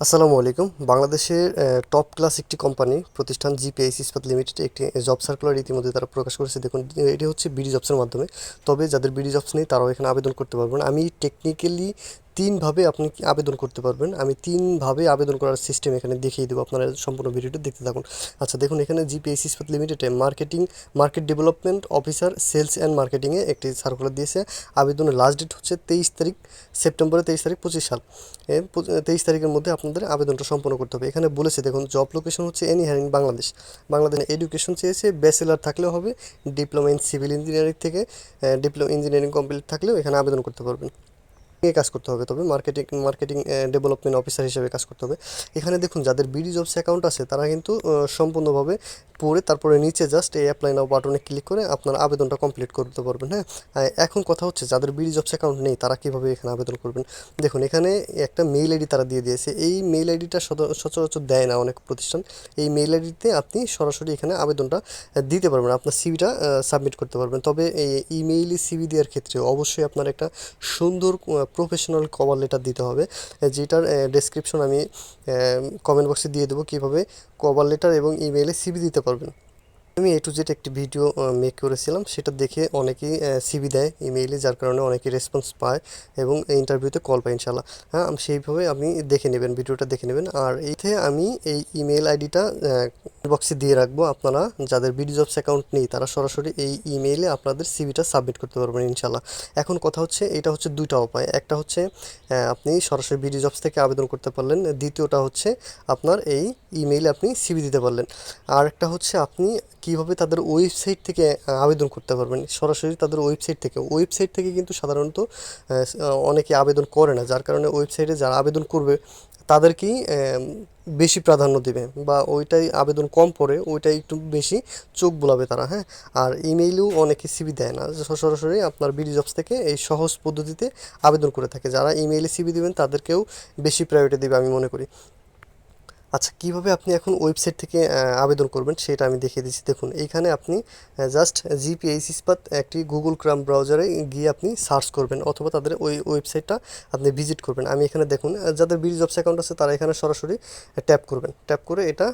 আসসালামু আলাইকুম। বাংলাদেশের টপ ক্লাস একটি কোম্পানি প্রতিষ্ঠান জিপিএস ইস্পাত লিমিটেড একটি জব সার্কুলার ইতিমধ্যে তারা প্রকাশ করেছে। দেখুন এটি হচ্ছে বিডি জবসের মাধ্যমে। তবে যাদের বিডি জবস নেই, তারাও এখানে আবেদন করতে পারবেন আমি টেকনিক্যালি তিনভাবে আপনি আবেদন করতে পারবেন? আমি তিনভাবে আবেদন করার সিস্টেম এখানে দেখিয়ে দেবো, আপনারা সম্পূর্ণ ভিডিওটা দেখতে থাকুন। আচ্ছা দেখুন, এখানে জিপিএস ইস্পাত লিমিটেডে marketing market development officer sales and মার্কেটিংয়ে একটি সার্কুলার দিয়েছে। আবেদনের লাস্ট ডেট হচ্ছে তেইশ তারিখ সেপ্টেম্বরের তেইশ তারিখ, পঁচিশ সাল। তেইশ তারিখের মধ্যে আপনাদের আবেদনটা সম্পন্ন করতে হবে। এখানে বলেছে, দেখুন জব লোকেশন হচ্ছে এনি হ্যারিং বাংলাদেশ বাংলাদেশ এডুকেশন চেয়েছে ব্যাচেলার থাকলেও হবে ডিপ্লোমা ইন সিভিল ইঞ্জিনিয়ারিং থেকে ডিপ্লোমা ইঞ্জিনিয়ারিং কমপ্লিট থাকলেও এখানে আবেদন করতে পারবেন। নিয়ে কাজ করতে হবে তবে মার্কেটিং মার্কেটিং ডেভেলপমেন্ট অফিসার হিসেবে কাজ করতে হবে। এখানে দেখুন, যাদের বিডি জবস অ্যাকাউন্ট আছে, তারা কিন্তু সম্পূর্ণভাবে পড়ে, তারপরে নিচে জাস্ট এই অ্যাপ্লাই নাও বাটনে ক্লিক করে আপনার আবেদনটা কমপ্লিট করতে পারবেন হ্যাঁ? এখন কথা হচ্ছে, যাদের বিডি জবস অ্যাকাউন্ট নেই, তারা কীভাবে এখানে আবেদন করবেন? দেখুন, এখানে একটা মেইল আইডি তারা দিয়ে দিয়েছে। এই মেইল আইডিটা সচরাচর দেয় না অনেক প্রতিষ্ঠান। এই মেইল আইডিতে আপনি সরাসরি এখানে আবেদনটা দিতে পারবেন, আপনার সিভিটা সাবমিট করতে পারবেন। তবে এই ইমেইলে সিভি দেওয়ার ক্ষেত্রে অবশ্যই আপনার একটা সুন্দর প্রফেশনাল কভার লেটার দিতে হবে। যেটার ডেসক্রিপশন আমি কমেন্ট বক্সে দিয়ে দেবো কীভাবে কভার লেটার এবং ইমেইলে সিভি দিতে পারবেন। আমি এ টু জেড একটি ভিডিও মেক করেছিলাম। সেটা দেখে অনেকেই সিবি দেয় ইমেইলে যার কারণে অনেকেই রেসপন্স পায় এবং ইন্টারভিউতে কল পায় ইনশাল্লাহ হ্যাঁ সেইভাবে আপনি দেখে নেবেন ভিডিওটা দেখে নেবেন। আর এইতে আমি এই ইমেল আইডিটা বক্সে দিয়ে রাখব। আপনারা যাদের বিডি জবস অ্যাকাউন্ট নেই, তারা সরাসরি এই ইমেইলে আপনাদের সিভিটা সাবমিট করতে পারবেন ইনশাল্লাহ এখন কথা হচ্ছে, এটা হচ্ছে দুইটা উপায়। একটা হচ্ছে আপনি সরাসরি বিডি জবস থেকে আবেদন করতে পারলেন। দ্বিতীয়টা হচ্ছে, আপনার এই ইমেইলে আপনি সিভি দিতে পারলেন। আর একটা হচ্ছে, আপনি কীভাবে তাদের ওয়েবসাইট থেকে আবেদন করতে পারবেন? সরাসরি তাদের ওয়েবসাইট থেকে। ওয়েবসাইট থেকে কিন্তু সাধারণত অনেকে আবেদন করে না। যার কারণে ওয়েবসাইটে যারা আবেদন করবে, তাদেরকেই বেশি প্রাধান্য দেবে বা ওইটাই আবেদন কম পড়ে, ওইটাই একটু বেশি চোখ বোলাবে তারা হ্যাঁ? আর ইমেইলেও অনেকে সিবি দেয় না। সরাসরি আপনার বিডি জবস থেকে এই সহজ পদ্ধতিতে আবেদন করে থাকে। যারা ইমেইলে সিবি দেবেন, তাদেরকেও বেশি প্রায়োরিটি দেবে আমি মনে করি। আচ্ছা কীভাবে আপনি এখন ওয়েবসাইট থেকে আবেদন করবেন সেটা আমি দেখিয়ে দিচ্ছি। দেখুন, এইখানে আপনি জাস্ট জিপিএইচ ইস্পাত একটি গুগল ক্রাম ব্রাউজারে গিয়ে আপনি সার্চ করবেন অথবা তাদের ওই ওয়েবসাইটটা আপনি ভিজিট করবেন। আমি এখানে দেখুন যাদের বিডি জবস অ্যাকাউন্ট আছে তারা এখানে সরাসরি ট্যাপ করবেন। ট্যাপ করে এটা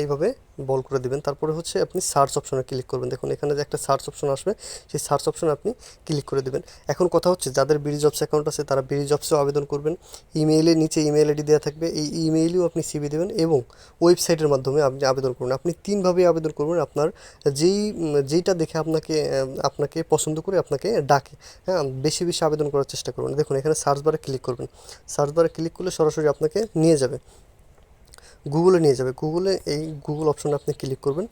এইভাবে বল করে দিবেন। তারপরে হচ্ছে আপনি সার্চ অপশনে ক্লিক করবেন। দেখুন, এখানে যে একটা সার্চ অপশন আসবে, সেই সার্চ অপশনে আপনি ক্লিক করে দেবেন। এখন কথা হচ্ছে, যাদের বিডি জবস অ্যাকাউন্ট আছে, তারা বিডি জবসেও আবেদন করবেন। ইমেইলের নিচে ইমেল আইডি দেওয়া থাকবে। এই ইমেইলেও আপনি সিবি দেবেন এবং ওয়েবসাইটের মাধ্যমে আপনি আবেদন করবেন। আপনি তিনভাবে আবেদন করবেন। আপনার যেই, যেইটা দেখে আপনাকে আপনাকে পছন্দ করে আপনাকে ডাকে। হ্যাঁ বেশি বেশি আবেদন করার চেষ্টা করবেন। দেখুন, এখানে সার্চ বারে ক্লিক করবেন। সার্চ বারে ক্লিক করলে সরাসরি আপনাকে নিয়ে যাবে। গুগলে নিয়ে যাবে। গুগলে এই গুগল অপশনে আপনি ক্লিক করবেন।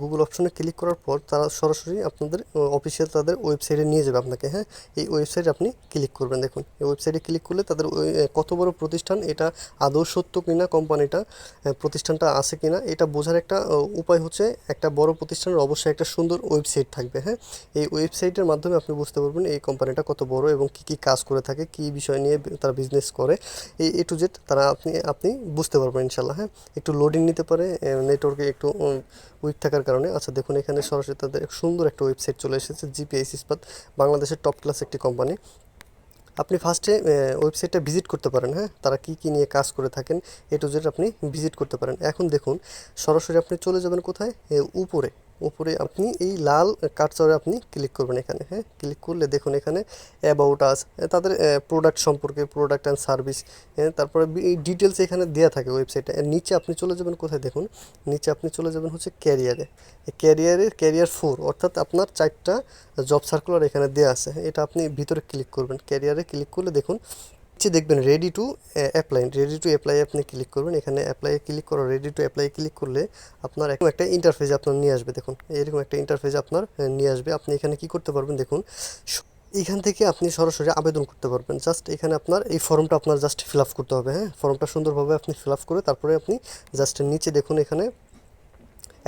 গুগল অপশনে ক্লিক করার পর তারা সরাসরি আপনাদের অফিসিয়াল তাদের ওয়েবসাইটে নিয়ে যাবে আপনাকে হ্যাঁ? এই ওয়েবসাইটে আপনি ক্লিক করবেন। দেখুন, এই ওয়েবসাইটে ক্লিক করলে তাদের কত বড় প্রতিষ্ঠান, এটা আদৌ সত্য কিনা কোম্পানিটা প্রতিষ্ঠানটা আছে কিনা, এটা বোঝার একটা উপায় হচ্ছে একটা বড় প্রতিষ্ঠানের অবশ্যই একটা সুন্দর ওয়েবসাইট থাকবে হ্যাঁ? এই ওয়েবসাইটের মাধ্যমে আপনি বুঝতে পারবেন এই কোম্পানিটা কত বড় এবং কী কী কাজ করে থাকে, কী বিষয় নিয়ে তারা বিজনেস করে। এই এ টু জেড তারা আপনি আপনি বুঝতে পারবেন ইনশাল্লাহ হ্যাঁ? একটু লোডিং নিতে পারে নেটওয়ার্কে একটু উইক থাকার কারণে। আচ্ছা দেখুন, এখানে সরাসরি তাদের সুন্দর একটা ওয়েবসাইট চলে এসেছে জিপিএস ইস্পাত বাংলাদেশের টপ ক্লাস একটি কোম্পানি আপনি ফার্স্টে ওয়েবসাইটটা ভিজিট করতে পারেন হ্যাঁ? তারা কী কী নিয়ে কাজ করে থাকেন এ টু জেড আপনি ভিজিট করতে পারেন। এখন দেখুন, সরাসরি আপনি চলে যাবেন কোথায়? উপরে। উপরে আপনি এই লাল কার্সারে আপনি ক্লিক করবেন এখানে হ্যাঁ? ক্লিক করলে দেখুন এখানে অ্যাবাউট আস তাদের প্রোডাক্ট সম্পর্কে প্রোডাক্ট অ্যান্ড সার্ভিস তারপরে এই ডিটেলস এখানে দেওয়া থাকে ওয়েবসাইটে নিচে আপনি চলে যাবেন কোথায় দেখুন? নিচে আপনি চলে যাবেন হচ্ছে ক্যারিয়ারে ক্যারিয়ারে ক্যারিয়ার ফোর অর্থাৎ আপনার চারটা জব সার্কুলার এখানে দেওয়া আছে। এটা আপনি ভিতরে ক্লিক করবেন। ক্যারিয়ারে ক্লিক করলে দেখুন নিচে দেখবেন ready to apply ready to apply আপনি ক্লিক করবেন। এখানে অ্যাপ্লাই ক্লিক করো রেডি টু অ্যাপ্লাই ক্লিক করলে আপনার এরকম একটা ইন্টারফেস আপনার নিয়ে আসবে। দেখুন, এরকম একটা ইন্টারফেস আপনার নিয়ে আসবে। আপনি এখানে কি করতে পারবেন দেখুন এখান থেকে আপনি সরাসরি আবেদন করতে পারবেন। জাস্ট এখানে আপনার এই ফর্মটা আপনার জাস্ট ফিল আপ করতে হবে হ্যাঁ? ফর্মটা সুন্দরভাবে আপনি ফিল আপ করে তারপরে আপনি জাস্ট নিচে দেখুন এখানে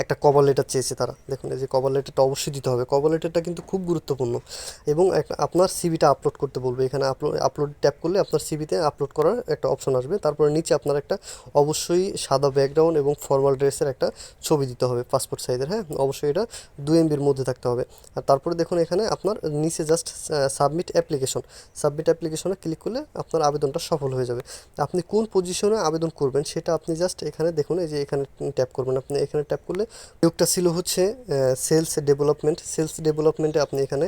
একটা কভার লেটার চেয়েছে তারা। দেখুন, এই যে কভার লেটারটা অবশ্যই দিতে হবে। কভার লেটারটা কিন্তু খুব গুরুত্বপূর্ণ। এবং আপনার সিভিটা আপলোড করতে বলবে। এখানে আপলোড আপলোড ট্যাপ করলে আপনার সিভিতে আপলোড করার একটা অপশন আসবে। তারপরে নিচে আপনার একটা অবশ্যই সাদা ব্যাকগ্রাউন্ড এবং ফর্মাল ড্রেসের একটা ছবি দিতে হবে পাসপোর্ট সাইজের হ্যাঁ? অবশ্যই এটা দু এমবির মধ্যে থাকতে হবে। আর তারপরে দেখুন, এখানে আপনার নিচে জাস্ট সাবমিট অ্যাপ্লিকেশন সাবমিট অ্যাপ্লিকেশনে ক্লিক করলে আপনার আবেদনটা সফল হয়ে যাবে। আপনি কোন পজিশনে আবেদন করবেন সেটা আপনি জাস্ট এখানে দেখুন, এই যে এখানে ট্যাপ করবেন। আপনি এখানে ট্যাপ করলে নিয়োগটা ছিল হচ্ছে সেলস ডেভেলপমেন্ট সেলস ডেভেলপমেন্টে আপনি এখানে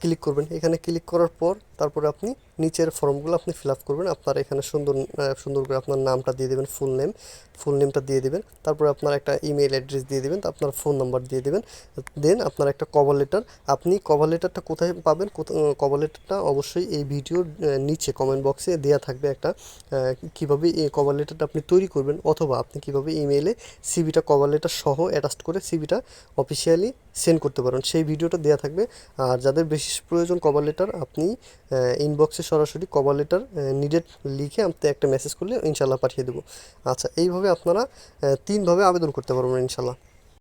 ক্লিক করবেন। এখানে ক্লিক করার পর তারপরে আপনি নিচের ফর্মগুলো আপনি ফিল আপ করবেন। আপনার এখানে সুন্দর সুন্দর করে আপনার নামটা দিয়ে দেবেন ফুল নেম ফুল নেমটা দিয়ে দেবেন। তারপরে আপনার একটা ইমেল অ্যাড্রেস দিয়ে দেবেন, আপনার ফোন নাম্বার দিয়ে দেবেন। দেন আপনার একটা কভার লেটার আপনি কভার লেটারটা কোথায় পাবেন কভার লেটারটা অবশ্যই এই ভিডিওর নিচে কমেন্ট বক্সে দেওয়া থাকবে একটা কীভাবে এই কভার লেটারটা আপনি তৈরি করবেন অথবা আপনি কীভাবে ইমেইলে সিভিটা কভার লেটার সহ অ্যাটাচ করে সিভিটা অফিসিয়ালি সেন্ড করতে পারেন। সেই ভিডিওটা দেওয়া থাকবে। আর যাদের বেশি প্রয়োজন কভার লেটার আপনি ইনবক্সে সরাসরি কভার লেটার নিডেড লিখে আপনি একটা মেসেজ করলে ইনশাল্লাহ পাঠিয়ে দেবো। আচ্ছা এইভাবে আপনারা তিনভাবে আবেদন করতে পারবেন ইনশাল্লাহ